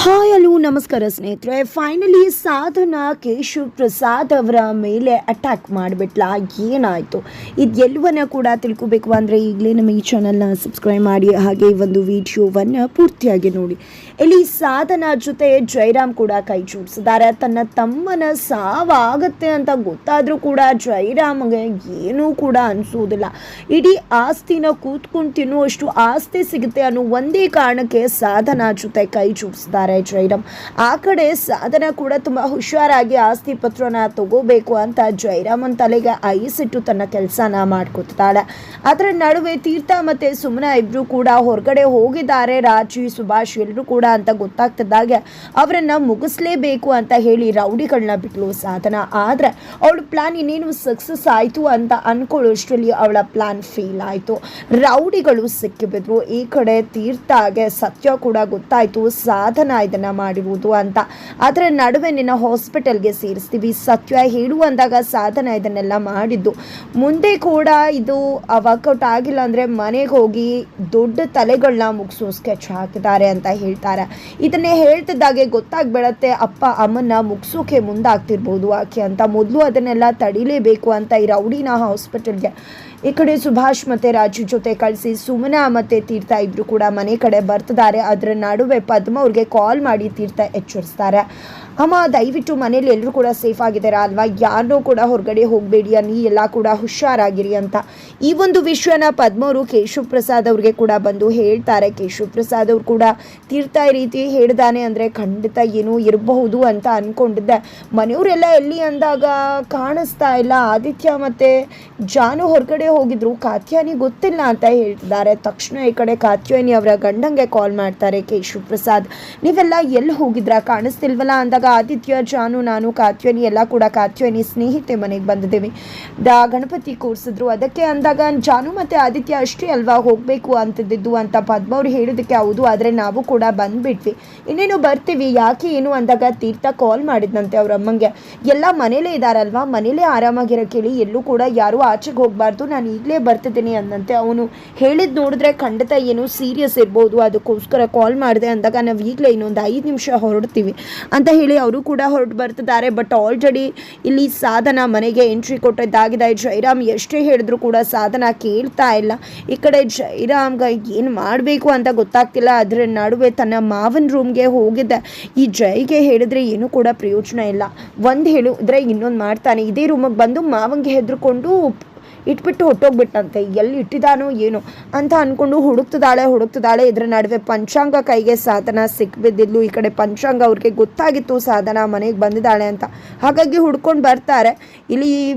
Hi hello ನಮಸ್ಕಾರ ಸ್ನೇಹಿತರೆ. Finally ಸಾಧನ ಕೇಶವ್ ಪ್ರಸಾದ್ ಅವರ ಮೇಲೆ ಅಟ್ಯಾಕ್ ಮಾಡಿಬಿಟ್ಲ? ಏನಾಯಿತು? ಇದೆಲ್ಲವನ್ನ ಕೂಡ ತಿಳ್ಕೊಬೇಕು ಅಂದರೆ ಈಗಲೇ ನಮ್ಮ ಈ ಚಾನಲ್ನ ಸಬ್ಸ್ಕ್ರೈಬ್ ಮಾಡಿ, ಹಾಗೆ ಈ ಒಂದು ವಿಡಿಯೋವನ್ನು ಪೂರ್ತಿಯಾಗಿ ನೋಡಿ. ಇಲ್ಲಿ ಸಾಧನ ಜೊತೆ ಜೈರಾಮ್ ಕೂಡ ಕೈ ಜೋಡಿಸಿದ್ದಾರೆ. ತನ್ನ ತಮ್ಮನ ಸಾವಾಗತ್ತೆ ಅಂತ ಗೊತ್ತಾದರೂ ಕೂಡ ಜೈರಾಮ್ಗೆ ಏನೂ ಕೂಡ ಅನಿಸೋದಿಲ್ಲ. ಇಡೀ ಆಸ್ತಿನ ಕೂತ್ಕೊಂಡು ತಿನ್ನುವಷ್ಟು ಆಸ್ತಿ ಸಿಗುತ್ತೆ ಅನ್ನೋ ಒಂದೇ ಕಾರಣಕ್ಕೆ ಸಾಧನ ಜೊತೆ ಕೈ ಜೋಡಿಸಿದ್ದಾರೆ. ಜೈರಾಮ್ ಆ ಕಡೆ ಸಾಧನ ಕೂಡ ತುಂಬ ಹುಷಾರಾಗಿ ಆಸ್ತಿ ಪತ್ರನ ತಗೋಬೇಕು ಅಂತ ಜೈರಾಮನ್ ತಲೆಗೆ ಐಸಿಟ್ಟು ತನ್ನ ಕೆಲಸನ ಮಾಡ್ಕೊತಾಳೆ. ಅದರ ನಡುವೆ ತೀರ್ಥ ಮತ್ತೆ ಸುಮನ ಇಬ್ರು ಕೂಡ ಹೊರಗಡೆ ಹೋಗಿದ್ದಾರೆ. ರಾಜಿ, ಸುಭಾಷ್ ಎಲ್ಲರೂ ಕೂಡ ಅಂತ ಗೊತ್ತಾಗ್ತಿದ್ದಾಗೆ ಅವರನ್ನು ಮುಗಿಸ್ಲೇಬೇಕು ಅಂತ ಹೇಳಿ ರೌಡಿಗಳನ್ನ ಬಿಟ್ಲು ಸಾಧನ. ಆದ್ರೆ ಅವಳು ಪ್ಲಾನ್ ಇನ್ನೇನು ಸಕ್ಸಸ್ ಆಯ್ತು ಅಂತ ಅನ್ಕೊಳ್ಳೋಷ್ಟರಲ್ಲಿ ಅವಳ ಪ್ಲಾನ್ ಫೇಲ್ ಆಯ್ತು. ರೌಡಿಗಳು ಸಿಕ್ಕಿಬಿದ್ರು. ಈ ಕಡೆ ತೀರ್ಥಗೆ ಸತ್ಯ ಕೂಡ ಗೊತ್ತಾಯ್ತು. ಸಾಧನ ಇದನ್ನ ಮಾಡಿರುವುದು ಅಂತ. ಆದರೆ ನಡುವೆ ನಿನ್ನ ಹಾಸ್ಪಿಟಲ್ಗೆ ಸೇರಿಸ್ತೀವಿ. ಸತ್ಯ ಹೇಳು ಅಂದಾಗ ಸಾಧನ ಇದನ್ನೆಲ್ಲ ಮಾಡಿದ್ದು. ಮುಂದೆ ಕೂಡ ಇದು ವರ್ಕೌಟ್ ಆಗಿಲ್ಲ ಅಂದರೆ ಮನೆಗೆ ಹೋಗಿ ದೊಡ್ಡ ತಲೆಗಳನ್ನ ಮುಗಿಸೋ ಸ್ಕೆಚ್ ಹಾಕಿದ್ದಾರೆ ಅಂತ ಹೇಳ್ತಾರೆ. ಇದನ್ನೇ ಹೇಳ್ತಿದ್ದಾಗೆ ಗೊತ್ತಾಗ್ಬಿಡತ್ತೆ, ಅಪ್ಪ, ಅಮ್ಮನ್ನ ಮುಗಿಸೋಕೆ ಮುಂದಾಗ್ತಿರ್ಬೋದು ಆಕೆ ಅಂತ. ಮೊದಲು ಅದನ್ನೆಲ್ಲ ತಡಿಲೇಬೇಕು ಅಂತ ಈ ರೌಡಿನ ಹಾಸ್ಪಿಟಲ್ಗೆ ಈ ಕಡೆ ಸುಭಾಷ್ ಮತ್ತೆ ರಾಜು ಜೊತೆ ಕಳಿಸಿ ಸುಮನ ಮತ್ತೆ ತೀರ್ಥ ಇಬ್ರು ಕೂಡ ಮನೆ ಕಡೆ ಬರ್ತಿದ್ದಾರೆ. ಅದರ ನಡುವೆ ಪದ್ಮ ಅವ್ರಿಗೆ ಕಾಲ್ ಮಾಡಿ ತೀರ್ಥ ಎಚ್ಚರಿಸ್ತಾರೆ. ಅಮ್ಮ, ದಯವಿಟ್ಟು ಮನೇಲಿ ಎಲ್ಲರೂ ಕೂಡ ಸೇಫ್ ಆಗಿದ್ದಾರೆ ಅಲ್ವಾ? ಯಾರನ್ನೂ ಕೂಡ ಹೊರಗಡೆ ಹೋಗಬೇಡಿ ಅನ್ನಿ, ಎಲ್ಲ ಕೂಡ ಹುಷಾರಾಗಿರಿ ಅಂತ. ಈ ಒಂದು ವಿಷಯನ ಪದ್ಮವರು ಕೇಶವ್ ಪ್ರಸಾದ್ ಅವ್ರಿಗೆ ಕೂಡ ಬಂದು ಹೇಳ್ತಾರೆ. ಕೇಶವ್ ಪ್ರಸಾದ್ ಅವ್ರು ಕೂಡ ತೀರ್ಥ ಈ ರೀತಿ ಹೇಳ್ದಾನೆ ಅಂದರೆ ಖಂಡಿತ ಏನೋ ಇರಬಹುದು ಅಂತ ಅಂದ್ಕೊಂಡಿದ್ದೆ ಮನೆಯವರೆಲ್ಲ ಎಲ್ಲಿ ಅಂದಾಗ ಕಾಣಿಸ್ತಾ ಇಲ್ಲ. ಆದಿತ್ಯ ಮತ್ತು ಜಾನು ಹೊರಗಡೆ ಹೋಗಿದ್ರು. ಕಾತ್ಯಾನಿ ಗೊತ್ತಿಲ್ಲ ಅಂತ ಹೇಳ್ತಿದ್ದಾರೆ. ತಕ್ಷಣ ಈ ಕಡೆ ಕಾತ್ಯಾನಿ ಅವರ ಗಂಡಂಗೆ ಕಾಲ್ ಮಾಡ್ತಾರೆ ಕೇಶವ್ ಪ್ರಸಾದ್ ನೀವೆಲ್ಲ ಎಲ್ಲಿ ಹೋಗಿದ್ರಾ? ಕಾಣಿಸ್ತಿಲ್ವಲ್ಲ ಅಂದಾಗ ಆದಿತ್ಯ, ಜಾನು, ನಾನು, ಕಾತ್ಯನಿ, ಎಲ್ಲ ಕೂಡ ಕಾತ್ಯನಿ ಸ್ನೇಹಿತೆ ಮನೆಗೆ ಬಂದಿದ್ದೀವಿ. ದ ಗಣಪತಿ ಕೂರಿಸಿದ್ರು. ಅದಕ್ಕೆ ಅಂದಾಗ ಜಾನು ಮತ್ತು ಆದಿತ್ಯ, ಅಷ್ಟೇ ಅಲ್ವಾ, ಹೋಗಬೇಕು ಅಂತಿದ್ದು ಅಂತ ಪದ್ಮ ಅವ್ರು ಹೇಳಿದಕ್ಕೆ ಹೌದು, ಆದರೆ ನಾವು ಕೂಡ ಬಂದುಬಿಟ್ವಿ. ಇನ್ನೇನು ಬರ್ತೀವಿ, ಯಾಕೆ ಏನು? ಅಂದಾಗ ತೀರ್ಥ ಕಾಲ್ ಮಾಡಿದ್ನಂತೆ ಅವ್ರ ಅಮ್ಮಂಗೆ. ಎಲ್ಲ ಮನೇಲೇ ಇದ್ದಾರಲ್ವಾ ಮನೇಲೇ ಆರಾಮಾಗಿರೋ ಕೇಳಿ, ಎಲ್ಲೂ ಕೂಡ ಯಾರೂ ಆಚೆಗೆ ಹೋಗಬಾರ್ದು, ನಾನು ಈಗಲೇ ಬರ್ತಿದ್ದೀನಿ ಅಂದಂತೆ ಅವನು ಹೇಳಿದ್ ನೋಡಿದ್ರೆ ಖಂಡಿತ ಏನು ಸೀರಿಯಸ್ ಇರ್ಬೋದು. ಅದಕ್ಕೋಸ್ಕರ ಕಾಲ್ ಮಾಡಿದೆ ಅಂದಾಗ ನಾವು ಈಗಲೇ ಇನ್ನೊಂದು ಐದು ನಿಮಿಷ ಹೊರಡ್ತೀವಿ ಅಂತ ಹೇಳಿ ಅವರು ಕೂಡ ಹೊರಟು ಬರ್ತಿದ್ದಾರೆ. ಬಟ್ ಆಲ್ರೆಡಿ ಇಲ್ಲಿ ಸಾಧನ ಮನೆಗೆ ಎಂಟ್ರಿ ಕೊಟ್ಟಿದ್ದಾಗಿದೆ. ಜೈರಾಮ್ ಎಷ್ಟೇ ಹೇಳಿದ್ರು ಕೂಡ ಸಾಧನ ಕೇಳ್ತಾ ಇಲ್ಲ. ಈ ಕಡೆ ಜೈರಾಮ್ಗೆ ಏನು ಮಾಡಬೇಕು ಅಂತ ಗೊತ್ತಾಗ್ತಿಲ್ಲ. ಅದರ ನಡುವೆ ತನ್ನ ಮಾವನ ರೂಮ್ಗೆ ಹೋಗಿದ್ದೆ. ಈ ಜೈಗೆ ಹೇಳಿದ್ರೆ ಏನು ಕೂಡ ಪ್ರಯೋಜನ ಇಲ್ಲ. ಒಂದು ಹೇಳಿದ್ರೆ ಇನ್ನೊಂದು ಮಾಡ್ತಾನೆ. ಇದೇ ರೂಮಿಗೆ ಬಂದು ಮಾವಂಗೆ ಹೆದರ್ಕೊಂಡು ಇಟ್ಬಿಟ್ಟು ಹೊಟ್ಟೋಗ್ಬಿಟ್ಟಂತೆ ಎಲ್ಲಿ ಇಟ್ಟಿದಾನೋ ಏನೋ ಅಂತ ಅಂದ್ಕೊಂಡು ಹುಡುಕ್ತಿದ್ದಾಳೆ ಹುಡುಕ್ತಿದ್ದಾಳೆ. ಇದರ ನಡುವೆ ಪಂಚಾಂಗ ಕೈಗೆ ಸಾಧನ ಸಿಕ್ಬಿದ್ದಿದ್ಲು. ಈ ಕಡೆ ಪಂಚಾಂಗ ಅವ್ರಿಗೆ ಗೊತ್ತಾಗಿತ್ತು, ಸಾಧನ ಮನೆಗೆ ಬಂದಿದ್ದಾಳೆ ಅಂತ. ಹಾಗಾಗಿ ಹುಡ್ಕೊಂಡು ಬರ್ತಾರೆ. ಇಲ್ಲಿ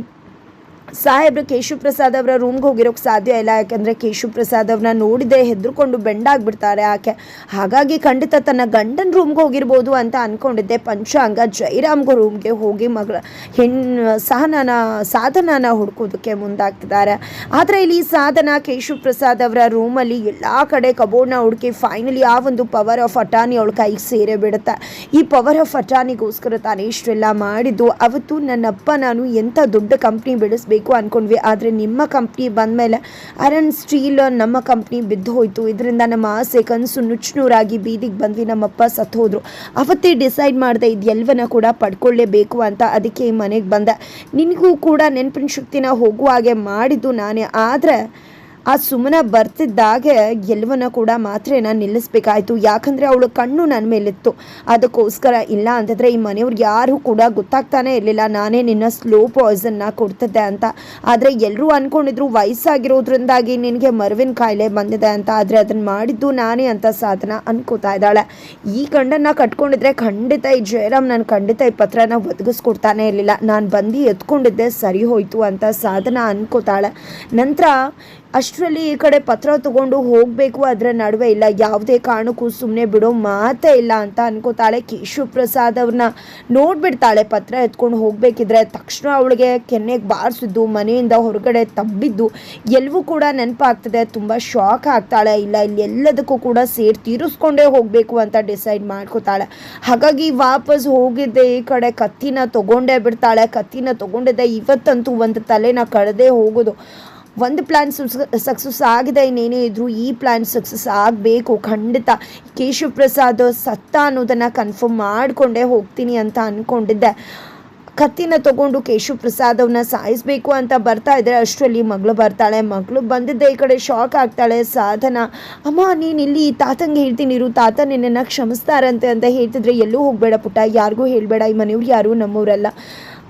ಸಾಹೇಬ್ರು ಕೇಶವ್ ಪ್ರಸಾದ್ ಅವರ ರೂಮ್ಗೆ ಹೋಗಿರೋಕ್ಕೆ ಸಾಧ್ಯ ಇಲ್ಲ, ಯಾಕಂದರೆ ಕೇಶವ್ ಪ್ರಸಾದ್ ಅವ್ರನ್ನ ನೋಡಿದೆ, ಹೆದರ್ಕೊಂಡು ಬೆಂಡಾಗ್ಬಿಡ್ತಾರೆ ಆಕೆ. ಹಾಗಾಗಿ ಖಂಡಿತ ತನ್ನ ಗಂಡನ ರೂಮ್ಗೆ ಹೋಗಿರ್ಬೋದು ಅಂತ ಅಂದ್ಕೊಂಡಿದ್ದೆ ಪಂಚಾಂಗ ಜೈರಾಮ್ಗೆ ರೂಮ್ಗೆ ಹೋಗಿ ಮಗಳ ಹೆಣ್ಣು ಸಹನನ, ಸಾಧನನ ಹುಡ್ಕೋದಕ್ಕೆ ಮುಂದಾಗ್ತಿದ್ದಾರೆ. ಆದರೆ ಇಲ್ಲಿ ಸಾಧನ ಕೇಶವ್ ಪ್ರಸಾದ್ ಅವರ ರೂಮಲ್ಲಿ ಎಲ್ಲ ಕಡೆ ಕಬೋರ್ಡ್ನ ಹುಡುಕಿ ಫೈನಲಿ ಆ ಒಂದು ಪವರ್ ಆಫ್ ಅಟಾನಿ ಅವಳ ಕೈಗೆ ಸೇರೇ ಬಿಡುತ್ತೆ. ಈ ಪವರ್ ಆಫ್ ಅಟಾನಿಗೋಸ್ಕರ ತಾನೇ ಇಷ್ಟೆಲ್ಲ ಮಾಡಿದ್ದು. ಅವತ್ತು ನನ್ನಪ್ಪ ನಾನು ಎಂಥ ದೊಡ್ಡ ಕಂಪ್ನಿ ಬೆಳೆಸ್ಬೇಕು ಅಂದ್ಕೊಂಡ್ವಿ ಆದರೆ ನಿಮ್ಮ ಕಂಪ್ನಿ ಬಂದಮೇಲೆ ಅರನ್ ಸ್ಟೀಲ್ ನಮ್ಮ ಕಂಪ್ನಿ ಬಿದ್ದು ಹೋಯಿತು. ಇದರಿಂದ ನಮ್ಮ ಆಸೆ ಕನಸು ನುಚ್ಚುನೂರಾಗಿ ಬೀದಿಗೆ ಬಂದ್ವಿ. ನಮ್ಮಪ್ಪ ಸತ್ತು ಹೋದರು. ಅವತ್ತೇ ಡಿಸೈಡ್ ಮಾಡಿದೆ ಇದೆಲ್ಲವನ್ನ ಕೂಡ ಪಡ್ಕೊಳ್ಳೇಬೇಕು ಅಂತ ಅದಕ್ಕೆ ಮನೆಗೆ ಬಂದೆ. ನಿನಗೂ ಕೂಡ ನೆನಪಿನ ಶಕ್ತಿನ ಹೋಗುವ ಹಾಗೆ ಮಾಡಿದ್ದು ನಾನೇ. ಆದರೆ ಆ ಸುಮ್ಮನೆ ಬರ್ತಿದ್ದಾಗೆ ಎಲ್ಲವನ್ನ ಕೂಡ ಮಾತ್ರೇನ ನಿಲ್ಲಿಸ್ಬೇಕಾಯ್ತು. ಯಾಕಂದರೆ ಅವಳು ಕಣ್ಣು ನನ್ನ ಮೇಲಿತ್ತು. ಅದಕ್ಕೋಸ್ಕರ ಇಲ್ಲ ಅಂತಂದರೆ ಈ ಮನೆಯವ್ರಿಗೆ ಯಾರು ಕೂಡ ಗೊತ್ತಾಗ್ತಾನೆ ಇರಲಿಲ್ಲ. ನಾನೇ ನಿನ್ನ ಸ್ಲೋ ಪಾಯ್ಸನ್ನ ಕೊಡ್ತಿದ್ದೆ ಅಂತ. ಆದರೆ ಎಲ್ಲರೂ ಅಂದ್ಕೊಂಡಿದ್ರು ವಯಸ್ಸಾಗಿರೋದ್ರಿಂದಾಗಿ ನಿನಗೆ ಮರುವಿನ ಕಾಯಿಲೆ ಬಂದಿದೆ ಅಂತ. ಆದರೆ ಅದನ್ನು ಮಾಡಿದ್ದು ನಾನೇ ಅಂತ ಸಾಧನ ಅನ್ಕೋತಾ ಇದ್ದಾಳೆ. ಈ ಗಂಡನ್ನ ಕಟ್ಕೊಂಡಿದ್ರೆ ಖಂಡಿತ ಈ ಜಯರಾಮ್ ನಾನು ಖಂಡಿತ ಈ ಪತ್ರನ ಒದಗಿಸ್ಕೊಡ್ತಾನೆ ಇರಲಿಲ್ಲ. ನಾನು ಬಂದು ಎತ್ಕೊಂಡಿದ್ದೆ ಸರಿ ಹೋಯ್ತು ಅಂತ ಸಾಧನ ಅನ್ಕೋತಾಳೆ. ನಂತರ ಅಷ್ಟರಲ್ಲಿ ಈ ಕಡೆ ಪತ್ರ ತಗೊಂಡು ಹೋಗಬೇಕು, ಅದರ ನಡುವೆ ಇಲ್ಲ, ಯಾವುದೇ ಕಾರಣಕ್ಕೂ ಸುಮ್ಮನೆ ಬಿಡೋ ಮಾತೇ ಇಲ್ಲ ಅಂತ ಅನ್ಕೋತಾಳೆ ಕೇಶವ ಪ್ರಸಾದ್ ಅವ್ರನ್ನ ನೋಡ್ಬಿಡ್ತಾಳೆ ಪತ್ರ ಎತ್ಕೊಂಡು ಹೋಗ್ಬೇಕಿದ್ರೆ. ತಕ್ಷಣ ಅವಳಿಗೆ ಕೆನ್ನೆಗೆ ಬಾರಿಸಿದ್ದು, ಮನೆಯಿಂದ ಹೊರಗಡೆ ತಬ್ಬಿದ್ದು ಎಲ್ಲವೂ ಕೂಡ ನೆನಪಾಗ್ತದೆ. ತುಂಬ ಶಾಕ್ ಆಗ್ತಾಳೆ. ಇಲ್ಲ, ಇಲ್ಲಿ ಎಲ್ಲದಕ್ಕೂ ಕೂಡ ಸೇರಿ ತೀರಿಸ್ಕೊಂಡೇ ಹೋಗಬೇಕು ಅಂತ ಡಿಸೈಡ್ ಮಾಡ್ಕೋತಾಳೆ. ಹಾಗಾಗಿ ವಾಪಸ್ ಹೋಗಿದ್ದೆ, ಈ ಕಡೆ ಕತ್ತಿನ ತಗೊಂಡೇ ಬಿಡ್ತಾಳೆ. ಕತ್ತಿನ ತಗೊಂಡಿದ್ದೆ, ಇವತ್ತಂತೂ ಒಂದು ತಲೆನ ಕಳೆದೇ ಹೋಗೋದು. ಒಂದು ಪ್ಲ್ಯಾನ್ ಸಕ್ಸಸ್ ಆಗಿದೆ, ಇನ್ನೇನೇ ಇದ್ರು ಈ ಪ್ಲ್ಯಾನ್ ಸಕ್ಸಸ್ ಆಗಬೇಕು. ಖಂಡಿತ ಕೇಶವ್ ಪ್ರಸಾದ್ ಸತ್ತ ಅನ್ನೋದನ್ನು ಕನ್ಫರ್ಮ್ ಮಾಡಿಕೊಂಡೇ ಹೋಗ್ತೀನಿ ಅಂತ ಅಂದ್ಕೊಂಡಿದ್ದೆ ಕತ್ತಿನ ತಗೊಂಡು ಕೇಶವ್ ಪ್ರಸಾದ್ ಅವನ್ನ ಸಾಯಿಸ್ಬೇಕು ಅಂತ ಬರ್ತಾ ಇದ್ರೆ ಅಷ್ಟರಲ್ಲಿ ಮಗಳು ಬರ್ತಾಳೆ. ಮಗಳು ಬಂದಿದ್ದೆ ಈ ಕಡೆ ಶಾಕ್ ಆಗ್ತಾಳೆ. ಸಾಧನ, ಅಮ್ಮ, ನೀನು ಇಲ್ಲಿ ತಾತಂಗೆ ಹೇಳ್ತೀನಿ ಇರು. ತಾತ ನಿನ್ನನ್ನು ಕ್ಷಮಿಸ್ತಾರಂತೆ ಅಂತ ಹೇಳ್ತಿದ್ರೆ ಎಲ್ಲೂ ಹೋಗಬೇಡ ಪುಟ್ಟ. ಯಾರಿಗೂ ಹೇಳಬೇಡ. ಈ ಮನೆಯವ್ರು ಯಾರು ನಮ್ಮವರಲ್ಲ.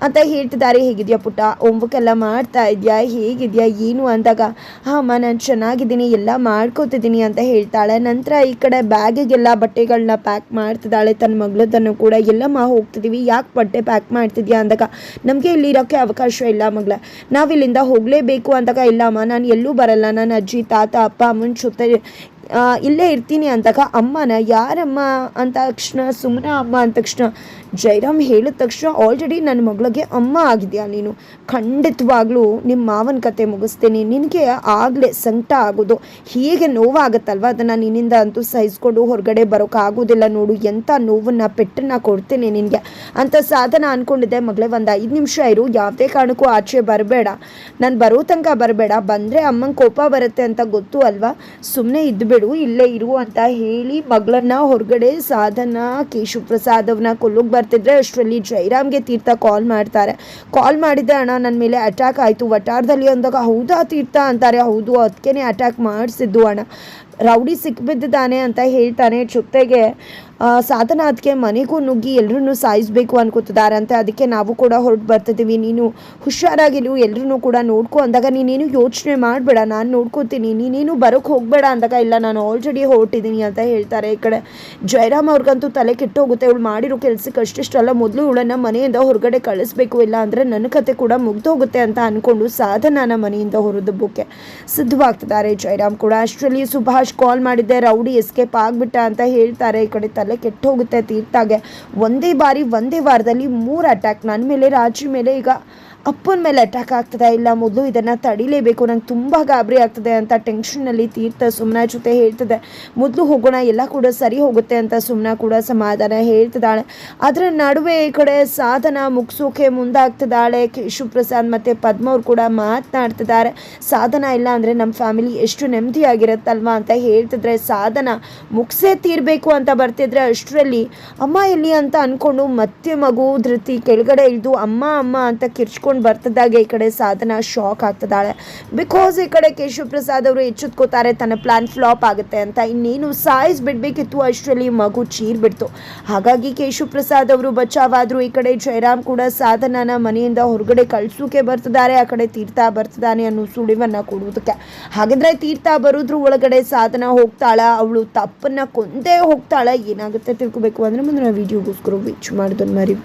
ಅಂತ ಹೇಳ್ತಿದ್ದಾರೆ. ಹೇಗಿದೆಯಾ ಪುಟ್ಟ? ಹೋಮ್ವರ್ಕೆಲ್ಲ ಮಾಡ್ತಾ ಇದೆಯಾ? ಹೇಗಿದೆಯಾ ಏನು ಅಂದಾಗ? ಹಾಂ ಅಮ್ಮ ನಾನು ಚೆನ್ನಾಗಿದ್ದೀನಿ, ಎಲ್ಲ ಮಾಡ್ಕೋತಿದ್ದೀನಿ ಅಂತ ಹೇಳ್ತಾಳೆ. ನಂತರ ಈ ಕಡೆ ಬ್ಯಾಗಿಗೆಲ್ಲ ಬಟ್ಟೆಗಳನ್ನ ಪ್ಯಾಕ್ ಮಾಡ್ತಿದ್ದಾಳೆ. ತನ್ನ ಮಗಳದನ್ನು ಕೂಡ ಎಲ್ಲಮ್ಮ ಹೋಗ್ತಿದ್ದೀವಿ ಯಾಕೆ ಬಟ್ಟೆ ಪ್ಯಾಕ್ ಮಾಡ್ತಿದ್ಯಾ ಅಂದಾಗ? ನಮಗೆ ಇಲ್ಲಿ ಇರೋಕ್ಕೆ ಅವಕಾಶ ಇಲ್ಲ ಮಗಳ. ನಾವಿಲ್ಲಿಂದ ಹೋಗಲೇಬೇಕು ಅಂದಾಗ, ಇಲ್ಲಮ್ಮ, ನಾನು ಎಲ್ಲೂ ಬರಲ್ಲ. ನನ್ನ ಅಜ್ಜಿ, ತಾತ, ಅಪ್ಪ, ಅಮ್ಮನ ಜೊತೆ ಇಲ್ಲೇ ಇರ್ತೀನಿ ಅಂದಾಗ ಅಮ್ಮನ, ಯಾರಮ್ಮ ಅಂತ ತಕ್ಷಣ ಸುಮ್ಮನೆ ಅಮ್ಮ ಅಂದ ತಕ್ಷಣ, ಜೈರಾಮ್ ಹೇಳಿದ ತಕ್ಷಣ ಆಲ್ರೆಡಿ ನನ್ನ ಮಗಳಿಗೆ ಅಮ್ಮ ಆಗಿದೆಯಾ ನೀನು? ಖಂಡಿತವಾಗ್ಲೂ ನಿಮ್ಮ ಮಾವನ ಕತೆ ಮುಗಿಸ್ತೀನಿ. ನಿನಗೆ ಆಗಲೇ ಸಂಕಟ ಆಗೋದು. ಹೀಗೆ ನೋವಾಗುತ್ತಲ್ವ? ಅದನ್ನು ನಿನ್ನಿಂದ ಅಂತೂ ಸಹಿಸ್ಕೊಂಡು ಹೊರಗಡೆ ಬರೋಕ್ಕಾಗೋದಿಲ್ಲ ನೋಡು. ಎಂಥ ನೋವನ್ನು, ಪೆಟ್ಟನ್ನು ಕೊಡ್ತೀನಿ ನಿನಗೆ. ಅಂತ ಸಾಧನ ಅಂದ್ಕೊಂಡಿದ್ದೆ ಮಗಳೇ, ಒಂದು ಐದು ನಿಮಿಷ ಇರು. ಯಾವುದೇ ಕಾರಣಕ್ಕೂ ಆಚೆ ಬರಬೇಡ. ನಾನು ಬರೋ ತನಕ ಬರಬೇಡ. ಬಂದರೆ ಅಮ್ಮಂಗೆ ಕೋಪ ಬರುತ್ತೆ ಅಂತ ಗೊತ್ತು ಅಲ್ವಾ? ಸುಮ್ಮನೆ ಇದ್ದುಬಿಡು ಇಲ್ಲೇ ಇರು ಅಂತ ಹೇಳಿ ಮಗಳನ್ನ ಹೊರಗಡೆ ಸಾಧನ ಕೇಶವ ಪ್ರಸಾದ್ ಅವ್ರನ್ನ ಕೊಲ್ಲೋಗಿ ಬರ್ತಿದ್ರೆ ಅಷ್ಟರಲ್ಲಿ ಜೈರಾಮ್ಗೆ ತೀರ್ಥ ಕಾಲ್ ಮಾಡ್ತಾರೆ. ಕಾಲ್ ಮಾಡಿದ್ದೆ ಅಣ್ಣ ನನ್ನ ಮೇಲೆ ಅಟ್ಯಾಕ್ ಆಯಿತು. ವಟಾರದಲ್ಲಿ ಅಂದಾಗ, ಹೌದಾ ತೀರ್ಥ? ಅಂತಾರೆ. ಹೌದು ಅದಕ್ಕೇ ಅಟ್ಯಾಕ್ ಮಾಡಿಸಿದ್ದು ಅಣ್ಣ. ರೌಡಿ ಸಿಕ್ಬಿದ್ದಾನೆ ಅಂತ ಹೇಳ್ತಾನೆ ಜೊತೆಗೆ ಸಾಧನಾಥ್ಗೆ ಮನೆಗೂ ನುಗ್ಗಿ ಎಲ್ಲರೂ ಸಾಯಿಸ್ಬೇಕು ಅನ್ಕೋತಿದ್ದಾರೆ ಅಂತ ಅದಕ್ಕೆ ನಾವು ಕೂಡ ಹೊರಟು ಬರ್ತಿದ್ದೀವಿ. ನೀನು ಹುಷಾರಾಗಿರು ಎಲ್ಲರೂ ಕೂಡ ನೋಡ್ಕೊ ಅಂದಾಗ ನೀನೇನು ಯೋಚನೆ ಮಾಡಬೇಡ, ನಾನು ನೋಡ್ಕೋತೀನಿ, ನೀನೇನು ಬರೋಕ್ಕೆ ಹೋಗಬೇಡ ಅಂದಾಗ ಇಲ್ಲ, ನಾನು ಆಲ್ರೆಡಿ ಹೊರಟಿದ್ದೀನಿ ಅಂತ ಹೇಳ್ತಾರೆ ಈ ಕಡೆ. ಜಯರಾಮ್ ಅವ್ರಿಗಂತೂ ತಲೆ ಕೆಟ್ಟೋಗುತ್ತೆ, ಇವಳು ಮಾಡಿರೋ ಕೆಲಸಕ್ಕೆ ಅಷ್ಟಿಷ್ಟಲ್ಲ, ಮೊದಲು ಇವಳನ್ನು ಮನೆಯಿಂದ ಹೊರಗಡೆ ಕಳಿಸ್ಬೇಕು ಇಲ್ಲ ಅಂದರೆ ನನ್ನ ಕತೆ ಕೂಡ ಮುಗ್ದೋಗುತ್ತೆ ಅಂತ ಅಂದ್ಕೊಂಡು ಸಾಧನನ ಮನೆಯಿಂದ ಹೊರದಬ್ಬಕ್ಕೆ ಸಿದ್ಧವಾಗ್ತಿದ್ದಾರೆ ಜಯರಾಮ್ ಕೂಡ. ಅಷ್ಟರಲ್ಲಿ ಸುಭಾಷ್ ಕಾಲ್ ಮಾಡಿದ್ದೆ, ರೌಡಿ ಎಸ್ಕೇಪ್ ಆಗಿಬಿಟ್ಟ ಅಂತ ಹೇಳ್ತಾರೆ. ಈ ಕಡೆ ತಲೆ ಕೆಟ್ಟೋಗುತ್ತೆ ತೀರ್ಥಾಗೆ ಒಂದೇ ಬಾರಿ, ಒಂದೇ ವಾರದಲ್ಲಿ ಮೂರು ಅಟ್ಯಾಕ್ ನನ್ನ ಮೇಲೆ ರಾಜು ಮೇಲೆ ಈಗ ಅಪ್ಪನ ಮೇಲೆ ಅಟ್ಯಾಕ್ ಆಗ್ತದೆ ಇಲ್ಲ ಮೊದಲು ಇದನ್ನು ತಡಿಲೇಬೇಕು. ನಂಗೆ ತುಂಬ ಗಾಬರಿ ಆಗ್ತದೆ ಅಂತ ಟೆನ್ಷನ್ನಲ್ಲಿ ತೀರ್ಥ ಸುಮ್ಮನ ಜೊತೆ ಹೇಳ್ತದೆ. ಮೊದಲು ಹೋಗೋಣ, ಎಲ್ಲ ಕೂಡ ಸರಿ ಹೋಗುತ್ತೆ ಅಂತ ಸುಮ್ಮನ ಕೂಡ ಸಮಾಧಾನ ಹೇಳ್ತಿದ್ದಾಳೆ. ಅದರ ನಡುವೆ ಈ ಕಡೆ ಸಾಧನ ಮುಗಿಸೋಕೆ ಮುಂದಾಗ್ತಿದ್ದಾಳೆ. ಕೇಶವ್ ಪ್ರಸಾದ್ ಮತ್ತು ಪದ್ಮ ಅವ್ರು ಕೂಡ ಮಾತನಾಡ್ತಿದ್ದಾರೆ. ಸಾಧನ ಇಲ್ಲ ಅಂದರೆ ನಮ್ಮ ಫ್ಯಾಮಿಲಿ ಎಷ್ಟು ನೆಮ್ಮದಿಯಾಗಿರುತ್ತಲ್ವಾ ಅಂತ ಹೇಳ್ತಿದ್ರೆ, ಸಾಧನ ಮುಗಿಸೇ ತೀರಬೇಕು ಅಂತ ಬರ್ತಿದ್ರೆ ಅಷ್ಟರಲ್ಲಿ, ಅಮ್ಮ ಎಲ್ಲಿ? ಅಂತ ಅಂದ್ಕೊಂಡು ಮತ್ತೆ ಮಗು ಧೃತಿ ಕೆಳಗಡೆ ಇಳಿದು, ಅಮ್ಮ ಅಮ್ಮ ಅಂತ ಕಿರ್ಚ್ಕೊಂಡು ಬರ್ತಿದ್ದಾಗೆ ಈ ಕಡೆ ಸಾಧನ ಶಾಕ್ ಆಗ್ತದಾಳೆ. ಬಿಕಾಸ್ ಈ ಕಡೆ ಕೇಶವ್ ಪ್ರಸಾದ್ ಅವರು ಎಚ್ಚೆತ್ಕೋತಾರೆ, ತನ್ನ ಪ್ಲಾನ್ ಫ್ಲಾಪ್ ಆಗುತ್ತೆ ಅಂತ. ಇನ್ನೇನು ಸಾಯಿಸ್ ಬಿಡ್ಬೇಕಿತ್ತು ಅಷ್ಟರಲ್ಲಿ ಮಗು ಚೀರ್ ಬಿಡ್ತು. ಹಾಗಾಗಿ ಕೇಶವ್ ಪ್ರಸಾದ್ ಅವರು ಬಚಾವಾದ್ರು, ಈ ಕಡೆ ಜಯರಾಮ್ ಕೂಡ ಸಾಧನನ ಮನೆಯಿಂದ ಹೊರಗಡೆ ಕಳ್ಸೋಕೆ ಬರ್ತಿದ್ದಾರೆ ಆ ಕಡೆ ತೀರ್ಥ ಬರ್ತಿದ್ದಾನೆ ಅನ್ನೋ ಸುಳಿವನ್ನ ಕೊಡುವುದಕ್ಕೆ ಹಾಗಿದ್ರೆ ತೀರ್ಥ ಬರೋದ್ರ ಒಳಗಡೆ ಸಾಧನ ಹೋಗ್ತಾಳ, ಅವಳು ತಪ್ಪನ್ನ ಕೊಂದೇ ಹೋಗ್ತಾಳ. ಏನಾಗುತ್ತೆ ತಿಳ್ಕೊಬೇಕು ಅಂದ್ರೆ ಮುಂದಿನ ವಿಡಿಯೋಗೋಸ್ಕರ ವೀಚ್ ಮಾಡಿದ್ರು ಮರಿ